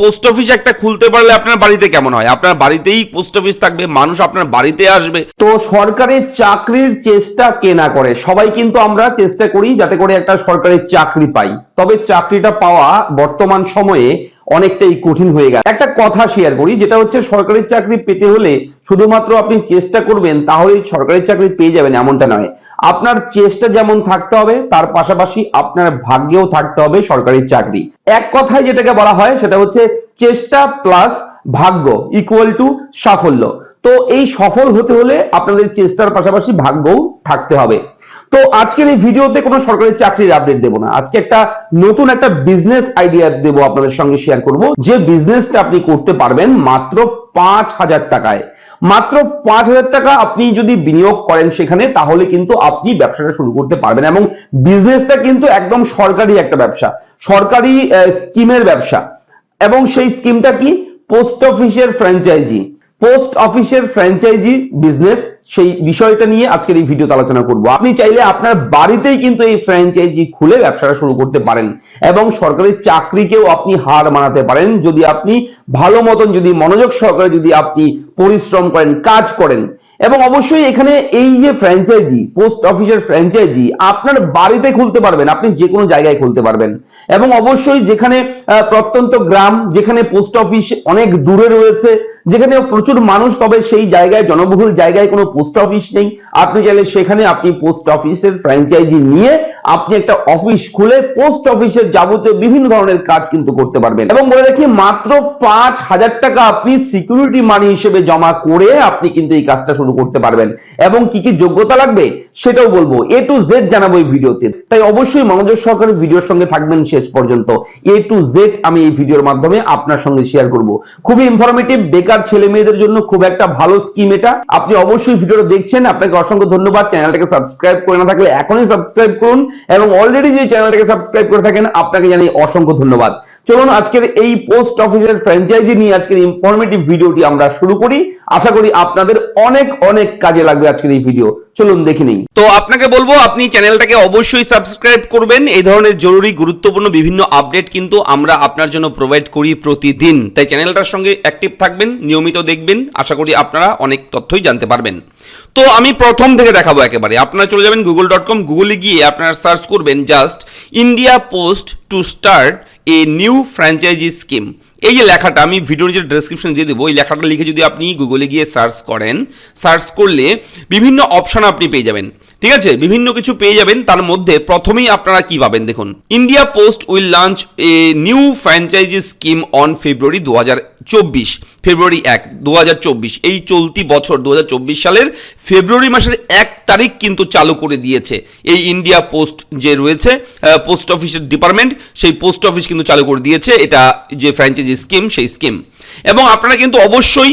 Post office একটা খুলতে পারলে আপনার বাড়িতে কেমন হয়? আপনার বাড়িতেই পোস্ট অফিস থাকবে, মানুষ আপনার বাড়িতে আসবে। তো সরকারের চাকরির চেষ্টা কে না করে? সবাই কিন্তু আমরা চেষ্টা করি যাতে করে একটা সরকারি চাকরি পাই। তবে চাকরিটা পাওয়া বর্তমান সময়ে অনেকটাই কঠিন হয়ে গেছে। একটা কথা শেয়ার করি, যেটা হচ্ছে সরকারি চাকরি পেতে হলে শুধুমাত্র আপনি চেষ্টা করবেন, তাহলেই সরকারি চাকরি পেয়ে যাবেন, এমনটা নয়। আপনার চেষ্টা যেমন থাকতে হবে, তার পাশাপাশি আপনার ভাগ্যেও থাকতে হবে সরকারি চাকরি। এক কথায় যেটাকে বলা হয়, সেটা হচ্ছে চেষ্টা প্লাস ভাগ্য ইকুয়াল টু সাফল্য। তো এই সফল হতে হলে আপনাদের চেষ্টার পাশাপাশি ভাগ্যও থাকতে হবে। তো আজকের এই ভিডিওতে কোনো সরকারি চাকরির আপডেট দেবো না। আজকে একটা নতুন একটা বিজনেস আইডিয়া দেব আপনাদের সঙ্গে শেয়ার করব। যে বিজনেসটা আপনি করতে পারবেন মাত্র পাঁচ হাজার টাকায়। মাত্র পাঁচ হাজার টাকা আপনি যদি বিনিয়োগ করেন সেখানে, তাহলে কিন্তু আপনি ব্যবসাটা শুরু করতে পারবেন এবং বিজনেসটা কিন্তু একদম সরকারি একটা ব্যবসা, সরকারি স্কিমের ব্যবসা। এবং সেই স্কিমটা কি? পোস্ট অফিসের ফ্র্যাঞ্চাইজি পোস্ট অফিসের ফ্র্যাঞ্চাইজি বিজনেস, সেই বিষয়টা নিয়ে আজকের এই ভিডিওতে আলোচনা করব। আপনি চাইলে আপনার বাড়িতেই কিন্তু এই ফ্র্যাঞ্চাইজি খুলে ব্যবসাটা শুরু করতে পারেন এবং সরকারি চাকরিকেও আপনি হার মানাতে পারেন। যদি আপনি ভালো মতন, যদি মনোযোগ সহকারে যদি আপনি পরিশ্রম করেন, কাজ করেন এবং অবশ্যই এখানে এই যে ফ্র্যাঞ্চাইজি পোস্ট অফিসের ফ্র্যাঞ্চাইজি আপনার বাড়িতে খুলতে পারবেন, আপনি যে কোনো জায়গায় খুলতে পারবেন। এবং অবশ্যই যেখানে প্রত্যন্ত গ্রাম, যেখানে পোস্ট অফিস অনেক দূরে রয়েছে যেখানে প্রচুর মানুষ, তবে সেই জায়গায়, জনবহুল জায়গায় কোনো পোস্ট অফিস নেই। আপনি চাইলে সেখানে আপনি পোস্ট অফিসের ফ্র্যাঞ্চাইজি নিয়ে আপনি একটা অফিস খুলে পোস্ট অফিসের যাবতীয় বিভিন্ন ধরনের কাজ কিন্তু করতে পারবেন। এবং বলে রাখি, মাত্র পাঁচ হাজার টাকা আপনি সিকিউরিটি মানি হিসেবে জমা করে আপনি কিন্তু এই কাজটা শুরু করতে পারবেন। এবং কি কি যোগ্যতা লাগবে সেটাও বলব। এ টু জেড জানাব এই ভিডিওতে। তাই অবশ্যই মনোযোগ সহকারে ভিডিওর সঙ্গে থাকবেন শেষ পর্যন্ত। এ টু জেড আমি এই ভিডিওর মাধ্যমে আপনার সঙ্গে শেয়ার করব। খুবই ইনফরমেটিভ বেকার ছেলে মেয়েদের জন্য খুব একটা ভালো স্কিম এটা। আপনি অবশ্যই ভিডিওটা দেখছেন। আপনাকে অসংখ্য ধন্যবাদ। চ্যানেলটাকে সাবস্ক্রাইব করে না থাকলে এখনই সাবস্ক্রাইব করুন। এবং অলরেডি যে চ্যানেলটাকে সাবস্ক্রাইব করে থাকেন আপনাকে জানাই অসংখ্য ধন্যবাদ। চলুন আজকের এই পোস্ট অফিসের ফ্র্যাঞ্চাইজি নিয়ে আজকের ইনফরমেটিভ ভিডিওটি আমরা শুরু করি। আশা করি আপনাদের অনেক অনেক কাজে লাগবে আজকের এই ভিডিও চলুন দেখে নিই। তো আপনাকে বলব, আপনি চ্যানেলটাকে অবশ্যই সাবস্ক্রাইব করবেন। এই ধরনের জরুরি, গুরুত্বপূর্ণ বিভিন্ন আপডেট কিন্তু আমরা আপনার জন্য প্রোভাইড করি প্রতিদিন। তাই চ্যানেলটার সঙ্গে অ্যাক্টিভ থাকবেন, নিয়মিত দেখবেন। আশা করি আপনারা অনেক তথ্যই জানতে পারবেন। তো আমি প্রথম থেকে দেখাবো একেবারে। আপনারা চলে যাবেন গুগল ডট কম গুগলে গিয়ে আপনারা সার্চ করবেন just India post to start a new franchise scheme এই যে লেখাটা, আমি ভিডিওর যে ডেসক্রিপশন দিয়ে দেবো, এই লেখাটা লিখে যদি আপনি গুগলে গিয়ে সার্চ করেন সার্চ করলে বিভিন্ন অপশন আপনি পেয়ে যাবেন। ঠিক আছে? বিভিন্ন কিছু পেয়ে যাবেন, তার মধ্যে প্রথমেই আপনারা কি পাবেন দেখুন। India post will launch a new franchise scheme on February দু চব্বিশ। ফেব্রুয়ারি এক দু এই চলতি বছর দু হাজার চব্বিশ সালের ফেব্রুয়ারি মাসের এক তারিখ কিন্তু চালু করে দিয়েছে এই ইন্ডিয়া পোস্ট যে রয়েছে পোস্ট অফিসের ডিপার্টমেন্ট সেই পোস্ট অফিস কিন্তু চালু করে দিয়েছে। এটা যে ফ্র্যাঞ্চাইজি স্কিম সেই স্কিম। এবং আপনারা কিন্তু অবশ্যই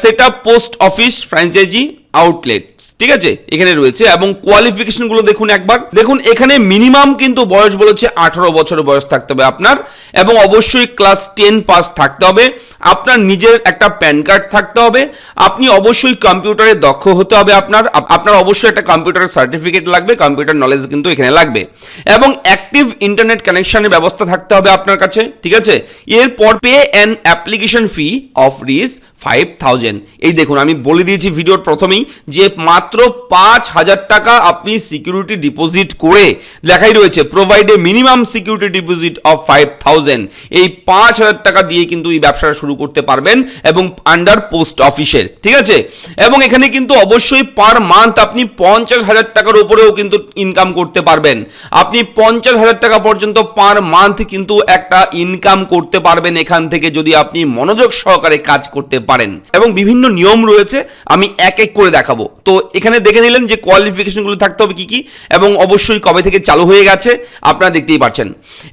set up post office franchise outlet ঠিক আছে? এখানে রয়েছে এবং কোয়ালিফিকেশনগুলো দেখুন একবার। দেখুন, এখানে মিনিমাম কিন্তু বয়স বলেছে আঠারো বছর বয়স থাকতে হবে আপনার, এবং অবশ্যই ক্লাস টেন পাস থাকতে হবে। আপনার নিজের একটা প্যান কার্ড থাকতে হবে। আপনি অবশ্যই কম্পিউটারে দক্ষ হতে হবে আপনার। আপনার অবশ্যই একটা কম্পিউটারের সার্টিফিকেট লাগবে কম্পিউটার নলেজ কিন্তু এখানে লাগবে। এবং অ্যাক্টিভ ইন্টারনেট কানেকশনের ব্যবস্থা থাকতে হবে আপনার কাছে, ঠিক আছে? এরপর pay an application fee of Rs five thousand এই দেখুন, আমি বলে দিয়েছি ভিডিওর প্রথমেই। যে মাত্র পাঁচ হাজার টাকা আপনি সিকিউরিটি ডিপোজিট করে লেখাই রয়েছে provide a minimum security deposit of five thousand এই পাঁচ হাজার টাকা দিয়ে কিন্তু এই ব্যবসাটা শুরু করতে পারবেন এবং আন্ডার পোস্ট অফিসের ঠিক আছে? এবং এখানে কিন্তু অবশ্যই পার মান্থ আপনি পঞ্চাশ হাজার টাকার উপরেও কিন্তু ইনকাম করতে পারবেন। আপনি পঞ্চাশ হাজার টাকা পর্যন্ত পার মান্থ কিন্তু একটা ইনকাম করতে পারবেন এখান থেকে যদি আপনি মনোযোগ সহকারে কাজ করতে পারেন। এবং বিভিন্ন নিয়ম রয়েছে, আমি এক এক করে দেখাবো। তো এখানে দেখে নিলেন যে কোয়ালিফিকেশনগুলো থাকতে হবে কি কি, এবং অবশ্যই কবে থেকে চালু হয়ে গেছে, আপনারা দেখতেই পাচ্ছেন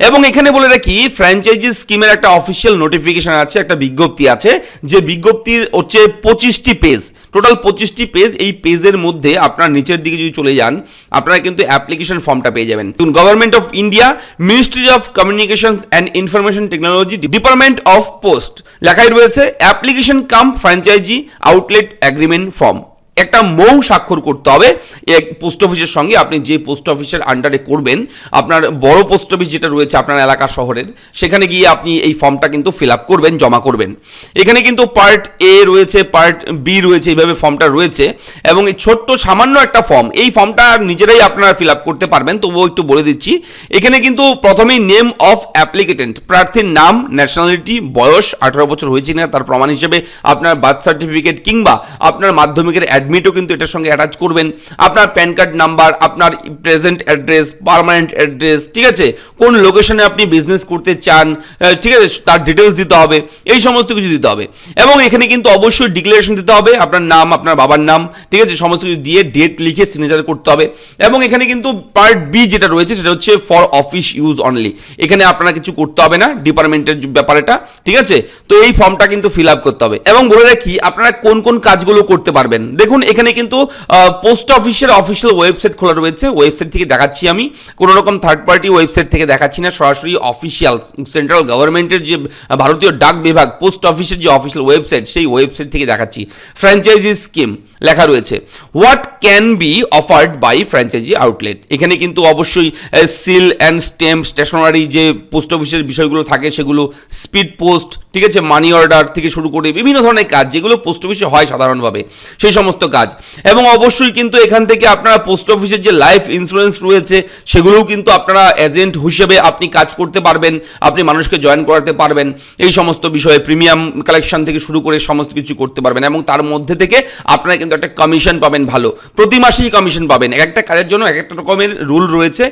এবং এখানে বলে রাখি ফ্র্যাঞ্চাইজি স্কিমের একটা অফিসিয়াল নোটিফিকেশন আছে, একটা বিজ্ঞপ্তি আছে, যে বিজ্ঞপ্তির হচ্ছে পঁচিশটি পেজ টোটাল পঁচিশটি পেজ এই পেজের মধ্যে আপনার নিচের দিকে যদি চলে যান, আপনারা কিন্তু অ্যাপ্লিকেশন ফর্মটা পেয়ে যাবেন। Government of India ministry of communications and information technology department of post লেখাই রয়েছে application cum franchise outlet agreement form একটা মৌ স্বাক্ষর করতে হবে। এক পোস্ট অফিসের সঙ্গে আপনি যে পোস্ট অফিসের আন্ডারে করবেন, আপনার বড় পোস্ট অফিস যেটা রয়েছে আপনার এলাকা শহরের, সেখানে গিয়ে আপনি এই ফর্মটা কিন্তু ফিল আপ করবেন, জমা করবেন। এখানে কিন্তু পার্ট এ রয়েছে, পার্ট বি রয়েছে, এইভাবে ফর্মটা রয়েছে এবং এই ছোট্ট সামান্য একটা ফর্ম, এই ফর্মটা নিজেরাই আপনারা ফিল আপ করতে পারবেন। তবুও একটু বলে দিচ্ছি, এখানে কিন্তু প্রথমেই নেম অফ অ্যাপ্লিকেটেন্ট, প্রার্থীর নাম ন্যাশনালিটি বয়স, আঠারো বছর হয়েছে না তার প্রমাণ হিসেবে আপনার বার্থ সার্টিফিকেট কিংবা আপনার মাধ্যমিকের অ্যাডমিটও কিন্তু এটার সঙ্গে অ্যাটাচ করবেন। আপনার প্যান কার্ড নাম্বার আপনার প্রেজেন্ট অ্যাড্রেস পার্মানেন্ট অ্যাড্রেস ঠিক আছে? কোন লোকেশনে আপনি বিজনেস করতে চান ঠিক আছে? তার ডিটেলস দিতে হবে, এই সমস্ত কিছু দিতে হবে। এবং এখানে কিন্তু অবশ্যই ডিক্লারেশন দিতে হবে, আপনার নাম, আপনার বাবার নাম, ঠিক আছে? সমস্ত কিছু দিয়ে ডেট লিখে সিগনেচার করতে হবে। এবং এখানে কিন্তু পার্ট বি যেটা রয়েছে, সেটা হচ্ছে ফর অফিস ইউজ অনলি এখানে আপনারা কিছু করতে হবে না ডিপার্টমেন্টের ব্যাপার এটা ঠিক আছে? তো এই ফর্মটা কিন্তু ফিল আপ করতে হবে। এবং বলে রাখি, আপনারা কোন কোন কাজগুলো করতে পারবেন? দেখুন এখানে কিন্তু পোস্ট অফিসের অফিসিয়াল ওয়েবসাইট খোলা রয়েছে। ওয়েবসাইট থেকে দেখাচ্ছি আমি। কোনো রকম থার্ড পার্টি ওয়েবসাইট থেকে দেখাচ্ছি না। সরাসরি অফিসিয়াল সেন্ট্রাল গভর্নমেন্টের যে ভারতীয় ডাক বিভাগ পোস্ট অফিসের যে অফিসিয়াল ওয়েবসাইট সেই ওয়েবসাইট থেকে দেখাচ্ছি। ফ্র্যাঞ্চাইজি স্কিম লেখা রয়েছে। What can be offered by franchise outlet এখানে কিন্তু অবশ্যই সিল অ্যান্ড স্ট্যাম্প স্টেশনারি যে পোস্ট অফিসের বিষয়গুলো থাকে, সেগুলো স্পিড পোস্ট ঠিক আছে মানি অর্ডার থেকে শুরু করে বিভিন্ন ধরনের কাজ, যেগুলো পোস্ট অফিসে হয় সাধারণভাবে, সেই সমস্ত কাজ। এবং অবশ্যই কিন্তু এখান থেকে আপনারা পোস্ট অফিসের যে লাইফ ইন্স্যুরেন্স রয়েছে, সেগুলোও কিন্তু আপনারা এজেন্ট হিসেবে আপনি কাজ করতে পারবেন, আপনি মানুষকে জয়েন করাতে পারবেন, এই সমস্ত বিষয়ে প্রিমিয়াম কালেকশন থেকে শুরু করে সমস্ত কিছু করতে পারবেন এবং তার মধ্যে থেকে আপনারা কিন্তু একটা কমিশন পাবেন ভালো। প্রতি মাসেই কমিশন পাবেন। এক একটা কাজের জন্য এক একটা রকমের রুল রয়েছে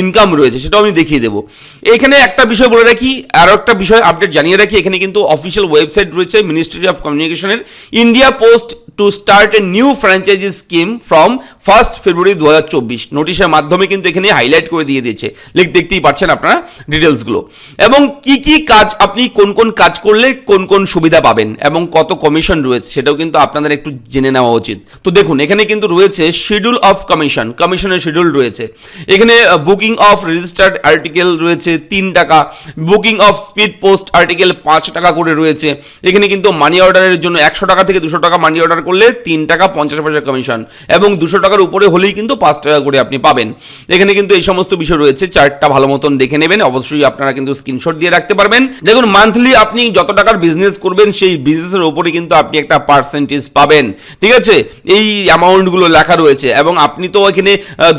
ইনকাম রয়েছে, সেটাও আমি দেখিয়ে দেবো। এখানে একটা বিষয় বলে রাখি আরও একটা বিষয় আপডেট জানিয়ে রাখি, এখানে কিন্তু অফিসিয়াল ওয়েবসাইট রয়েছে মিনিস্ট্রি অফ কমিউনিকেশনের India post to start a new franchise scheme from first February দু হাজার চব্বিশ। নোটিশের মাধ্যমে কিন্তু এখানে হাইলাইট করে দিয়ে দিয়েছে। লিখ দেখতেই পাচ্ছেন আপনারা ডিটেলসগুলো এবং কি কি কাজ আপনি কোন কোন কাজ করলে কোন কোন সুবিধা পাবেন এবং কত কমিশন রয়েছে সেটাও কিন্তু আপনাদের একটু জেনে নেওয়া উচিত। তো দেখুন, এখানে কিন্তু রয়েছে শিডিউল অফ কমিশন কমিশনের শিডিউল রয়েছে। এখানে বুকিং অফ রেজিস্টার্ড আর্টিকেল রয়েছে তিন টাকা booking of speed post article পাঁচ টাকা করে রয়েছে। এখানে কিন্তু মানি অর্ডারের জন্য একশো টাকা থেকে দুশো টাকা মানি অর্ডার করলে তিন টাকা পঞ্চাশ পয়সা কমিশন এবং দুশো টাকার উপরে হলেই কিন্তু পাঁচ টাকা করে আপনি পাবেন। এখানে কিন্তু এই সমস্ত বিষয় রয়েছে, চার্টটা ভালো মতন দেখে নেবেন, অবশ্যই আপনারা কিন্তু স্ক্রিনশট দিয়ে রাখতে পারবেন। দেখুন মান্থলি আপনি যত টাকার বিজনেস করবেন, সেই বিজনেসের উপরে কিন্তু আপনি একটা পার্সেন্টেজ পাবেন। ঠিক আছে? এই অ্যামাউন্টগুলো লেখা রয়েছে এবং আপনি তো এখানে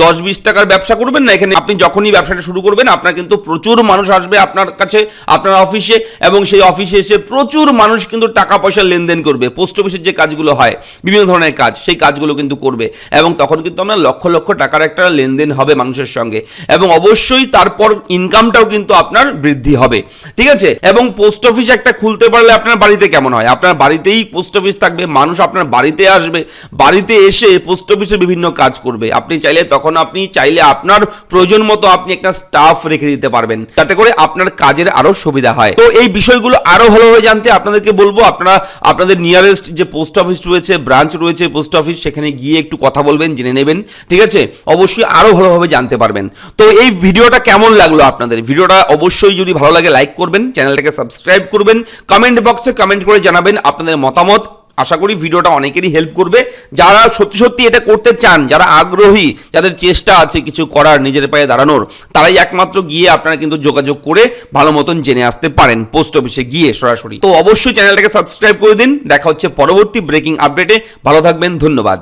দশ বিশ টাকার ব্যবসা করবেন না, এখানে আপনি যখনই ব্যবসাটা শুরু করবেন, আপনার কিন্তু প্রচুর মানুষ আসবে আপনার কাছে, আপনার অফিসে এবং সেই অফিসে এসে প্রচুর মানুষ কিন্তু টাকা পয়সা লেনদেন করবে, পোস্ট অফিসের যে কাজগুলো হয়, বিভিন্ন ধরনের কাজ, সেই কাজগুলো কিন্তু করবে। এবং তখন কিন্তু আপনার লক্ষ লক্ষ টাকার একটা লেনদেন হবে মানুষের সঙ্গে। এবং অবশ্যই তারপর ইনকামটাও কিন্তু আপনার বৃদ্ধি হবে। ঠিক আছে? এবং পোস্ট অফিস একটা খুলতে পারলে আপনার বাড়িতে কেমন হয়? আপনার বাড়িতেই পোস্ট অফিস থাকবে, মানুষ আপনার বাড়িতে আসবে, বাড়িতে এসে পোস্ট অফিসে বিভিন্ন কাজ করবে। আপনি চাইলে তখন আপনি চাইলে আপনার প্রয়োজন মতো আপনি একটা স্টাফ রেখে দিতে পারবেন। যাতে করে আপনার কাজের আরও সুবিধা হয়। তো এই বিষয়গুলো আরও ভালোভাবে জানতে আপনাদেরকে বলব, আপনারা, আপনাদের নিয়ারেস্ট যে পোস্ট অফিস রয়েছে ব্রাঞ্চ রয়েছে পোস্ট অফিস সেখানে গিয়ে একটু কথা বলবেন, জেনে নেবেন, ঠিক আছে? অবশ্যই আরও ভালোভাবে জানতে পারবেন। তো এই ভিডিওটা কেমন লাগল আপনাদের? ভিডিওটা অবশ্যই যদি ভালো লাগে লাইক করবেন চ্যানেলটাকে সাবস্ক্রাইব করবেন কমেন্ট বক্সে কমেন্ট করে জানাবেন আপনাদের মতামত। আশা করি ভিডিওটা অনেকেরই হেল্প করবে। যারা সত্যি সত্যি এটা করতে চান, যারা আগ্রহী, যাদের চেষ্টা আছে কিছু করার, নিজের পায়ে দাঁড়ানোর, তারাই একমাত্র গিয়ে আপনারা কিন্তু যোগাযোগ করে ভালো মতন জেনে আসতে পারেন পোস্ট অফিসে গিয়ে সরাসরি। তো অবশ্যই চ্যানেলটাকে সাবস্ক্রাইব করে দিন। দেখা হচ্ছে পরবর্তী ব্রেকিং আপডেটে ভালো থাকবেন, ধন্যবাদ।